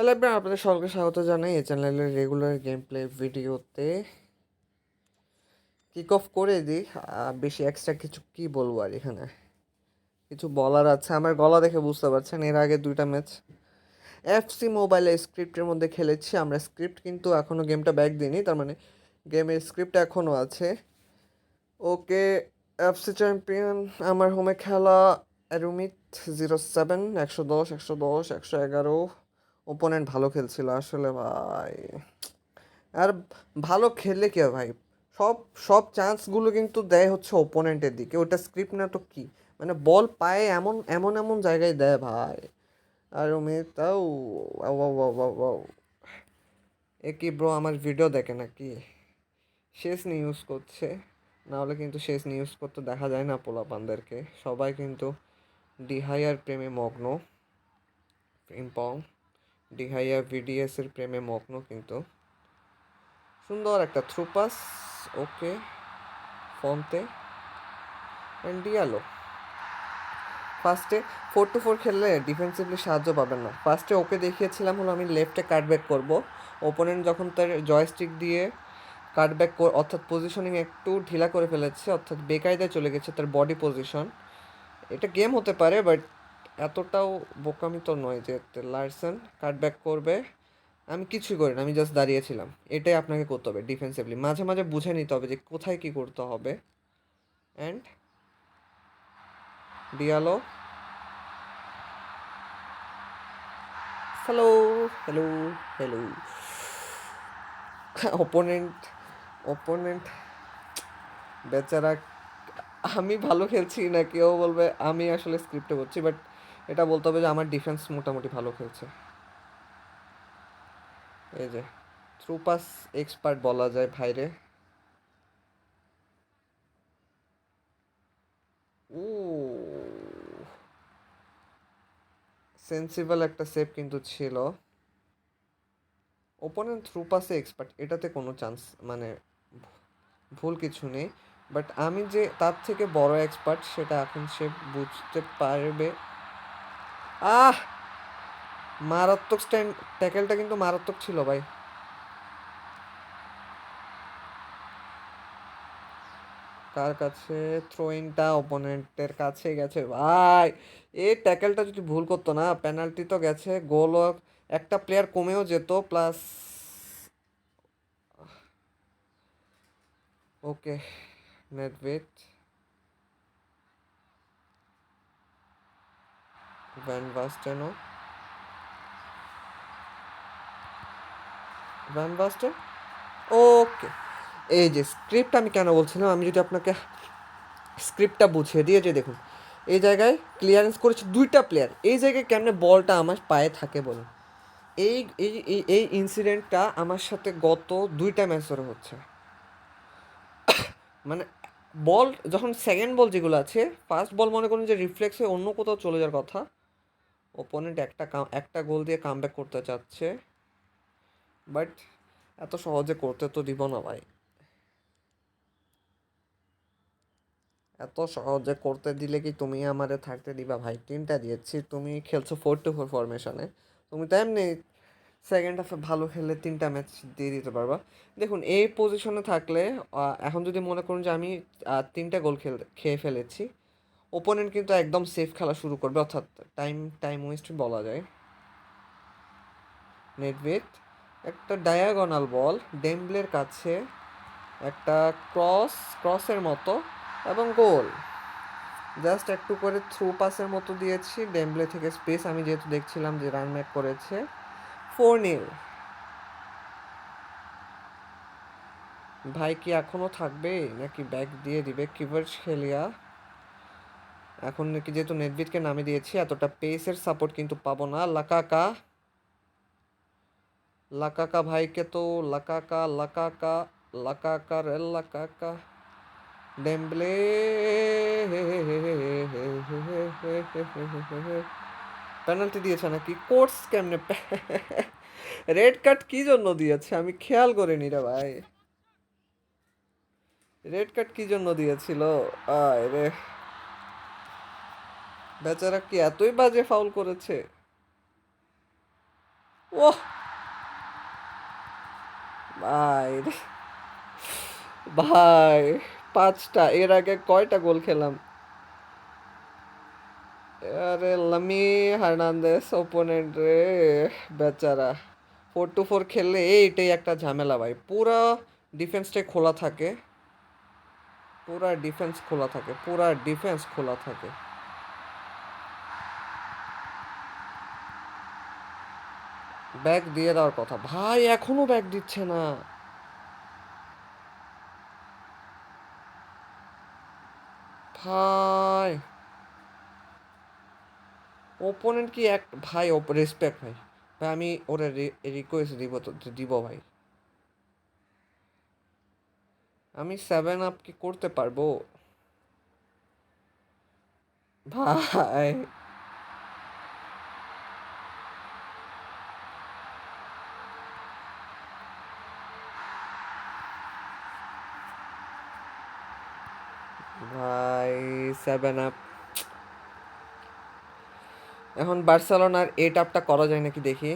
Hello এবার আপনাদের সকলকে স্বাগত জানাই এই চ্যানেলের রেগুলার গেম প্লে ভিডিওতে কিক অফ করে দিই। বেশি এক্সট্রা কিছু কি বলব আর এখানে? কিছু বলার আছে। আমার গলা দেখে বুঝতে পারছেন, এর আগে দুইটা ম্যাচ এফসি মোবাইলে স্ক্রিপ্টের মধ্যে খেলেছি। আমরা স্ক্রিপ্ট কিন্তু এখনও গেমটা ব্যাক দিইনি, তার মানে গেমের স্ক্রিপ্ট এখনও আছে। ওকে এফসি চ্যাম্পিয়ন আমার হোমে খেলা অ্যারুমিট জিরো সেভেন একশো দশ একশো দশ, একশো এগারো। ওপোনেন্ট ভালো খেলছিল আসলে ভাই। আর ভালো খেললে কি ভাই? সব সব চান্সগুলো কিন্তু দেয় হচ্ছে ওপোনেন্টের দিকে। ওটা স্ক্রিপ্ট না তো কি? মানে বল পায়ে এমন এমন এমন জায়গায় দেয় ভাই। আর অমিত তাও। এ কি ব্রো আমার ভিডিও দেখে নাকি? শেষ নিউজ করছে। নাহলে কিন্তু শেষ নিউজ করতে দেখা যায় না পোলাপানদেরকে। সবাই কিন্তু ডিহাইয়ার প্রেমে মগ্ন। পিংপং ডিহাইয়া ভিডিএস এর প্রেমে মগ্ন কিন্তু। সুন্দর একটা থ্রুপাস, ওকে, ফোনতে। অ্যান্ড ডিয়ালো ফার্স্টে ফোর টু ফোর খেললে ডিফেন্সিভলি সাহায্য পাবেন না। ফার্স্টে ওকে দেখিয়েছিলাম হলো আমি লেফটে কাটব্যাক করব। ওপোনেন্ট যখন তার জয়স্টিক দিয়ে কাটব্যাক অর্থাৎ পজিশনিং একটু ঢিলা করে ফেলেছে, অর্থাৎ বেকায়দায় চলে গেছে তার বডি পজিশন এটা গেম হতে পারে বাট এতটাও বোকামি তো নয় যে লার্সেন কাটব্যাক করবে। আমি কিছুই করি না, আমি জাস্ট দাঁড়িয়েছিলাম। এটাই আপনাকে করতে হবে ডিফেন্সিভলি মাঝে মাঝে বুঝে নিতে হবে যে কোথায় কী করতে হবে। And Diallo hello hello hello opponent opponent বেচারা, আমি ভালো খেলছি না কেউ বলবে, আমি আসলে স্ক্রিপ্টে করছি বাট এটা বলতে হবে যে আমার ডিফেন্স মোটামুটি ভালো খেলছে। এই যে থ্রু পাস এক্সপার্ট বলা যায় ভাইরে। ও সেন্সিবল একটা সেভ কিন্তু ছিল। ওপোনেন্ট থ্রু পাসে এক্সপার্ট এটাতে কোনো চান্স মানে ভুল কিছু নেই। বাট আমি যে তার থেকে বড় এক্সপার্ট সেটা এখন সে বুঝতে পারবে। আহ! মারাত্মক স্ট্যান্ড ট্যাকেলটা কিন্তু মারাত্মক ছিল ভাই। কার কাছে? থ্রোয়িংটা অপোনেন্টের কাছে গেছে ভাই। এই ট্যাকেলটা যদি ভুল করতো না পেনাল্টি তো গেছে গোলও একটা প্লেয়ার কমেও যেত plus okay নেটওয়েট van Basten van Basten okay এই যে স্ক্রিপ্ট আমি কেন বলছিলাম, আমি যদি আপনাকে স্ক্রিপ্টটা বুঝিয়ে দিয়ে যে দেখুন, এই জায়গায় ক্লিয়ারেন্স করেছে দুইটা প্লেয়ার এই জায়গায় কেমনে বলটা আমার পায়ে থাকে বলুন? এই এই, এই- ইনসিডেন্টটা আমার সাথে গত দুইটা ম্যাচ হচ্ছে। মানে বল যখন সেকেন্ড বল যেগুলো আছে ফার্স্ট বল মনে করুন যে রিফ্লেক্স হয়ে অন্য কোথাও চলে যাওয়ার কথা ওপোনেন্ট একটা কাম- একটা গোল দিয়ে কামব্যাক করতে চাচ্ছে। বাট এত সহজে করতে তো দিব না ভাই। এত সহজে করতে দিলে কি তুমি আমারে থাকতে দিবা ভাই? তিনটা দিয়েছি, তুমি খেলছো ফোর টু ফোর ফরমেশনে তুমি তো এমনি সেকেন্ড হাফে ভালো খেললে তিনটা ম্যাচ দিয়ে দিতে পারবা। দেখুন, এই পজিশনে থাকলে এখন যদি মনে করুন যে আমি তিনটা গোল খেল, খেয়ে ফেলেছি ওপোনেন্ট কিন্তু একদম সেফ খেলা শুরু করবে, অর্থাৎ টাইম টাইম ওয়েস্ট বলা যায়। নেটওয়েট একটা ডায়াগোনাল বল ডেম্বলের কাছে একটা ক্রস ক্রসের মতো এবং গোল জাস্ট একটু করে থ্রু পাসের মতো দিয়েছি ডেম্বলে থেকে স্পেস আমি যেহেতু দেখছিলাম যে রান ম্যাক করেছে। ফোর নীল ভাই কি এখনও থাকবে? নাকি ব্যাক দিয়ে দিবে? কিভার খেলিয়া এখন যেহেতু নেটবিটকে নামে দিয়েছি, এতটা পেসের সাপোর্ট কিন্তু পাবো না। লাকাকা। লাকাকা ভাইকে তো লাকাকা লাকাকা লাকাকা রেল লাকাকা। ডেম্বলে। পেনাল্টি দিয়েছে নাকি? কোর্স কেমনে রেড কার্ড কি জন্য দিয়েছে? আমি খেয়াল করিনি রে ভাই। রেড কার্ড কি জন্য দিয়েছিল? আয় রে। বেচারা কি এতই বাজে ফাউল করেছে? ও ভাই। ভাই, পাঁচটা, এর আগে কয়টা গোল খেলাম? আরে লামি হার্নান্দেস ওপোনেন্ট রে, বেচারা। ফোর টু ফোর খেললে এইটাই একটা ঝামেলা ভাই। পুরা ডিফেন্সটাই খোলা থাকে। পুরা ডিফেন্স খোলা থাকে, পুরা ডিফেন্স খোলা থাকে। ব্যাগ দিয়ে দেওয়ার কথা। ভাই, এখনও ব্যাগ দিচ্ছে না। ভাই। ওপোনেন্ট কি এক ভাই রেসপেক্ট ভাই। ভাই, আমি ওরে রিকোয়েস্ট দিব তো দিব ভাই। আমি সেভেন আপ কি করতে পারব? ভাই। ভাই সেভেন আপ এখন বার্সেলোনার এইট আপটা করা যায় নাকি দেখি?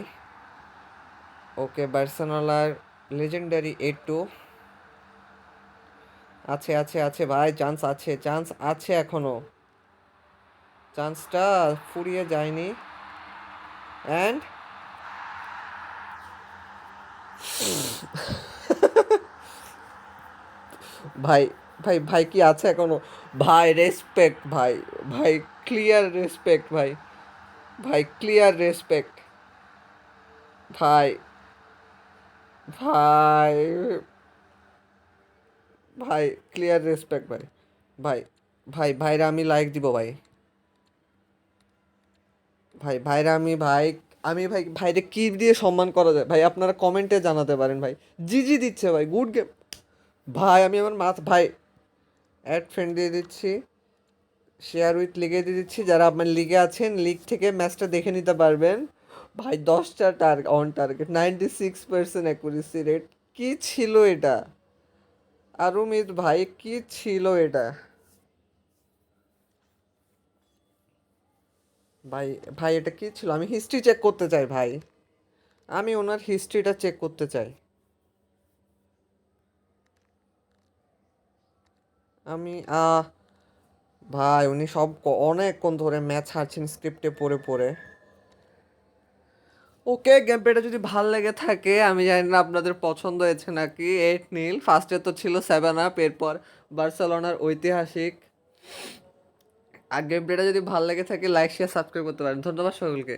ওকে বার্সেলোনার লেজেন্ডারি এইট টু আছে আছে আছে ভাই চান্স আছে চান্স আছে এখনও। চান্সটা ফুরিয়ে যায়নি। অ্যান্ড ভাই ভাই ভাই কি আছে এখনও? ভাই রেসপেক্ট ভাই ভাই ক্লিয়ার রেসপেক্ট ভাই ভাই ক্লিয়ার রেসপেক্ট ভাই ভাই ভাই ক্লিয়ার রেসপেক্ট ভাই ভাই ভাই, ভাইরা আমি লাইক দিব ভাই ভাই, ভাইরা আমি ভাই আমি ভাই, ভাইরে কি দিয়ে সম্মান করা যায়? ভাই, আপনারা কমেন্টে জানাতে পারেন ভাই, জি জি দিচ্ছে ভাই গুড গেম ভাই, আমি আমার মাথ, ভাই অ্যাড ফ্রেন্ড দিয়ে দিচ্ছি। শেয়ার উইথ লিগে দিয়ে দিচ্ছি। যারা আপনার লিগে আছেন, লিগ থেকে ম্যাচটা দেখে নিতে পারবেন। ভাই, দশটা target on target ninety six percent accuracy rate কী ছিল এটা? আরুমিত ভাই, কি ছিল এটা? ভাই ভাই, এটা কি ছিল? আমি হিস্ট্রি চেক করতে চাই, ভাই। আমি ওনার হিস্ট্রিটা চেক করতে চাই। আমি ভাই, উনি সব অনেকক্ষণ ধরে ম্যাচ হারছেন স্ক্রিপ্টে পড়ে পড়ে। ওকে গেম যদি ভালো লেগে থাকে, আমি জানি না আপনাদের পছন্দ হয়েছে নাকি। এইট নীল ফার্স্টে তো ছিল সেভেন আপ এরপর বার্সেলোনার ঐতিহাসিক। আর গেম যদি ভালো লেগে থাকে লাইক শেয়ার সাবস্ক্রাইব করতে পারেন। ধন্যবাদ সকলকে।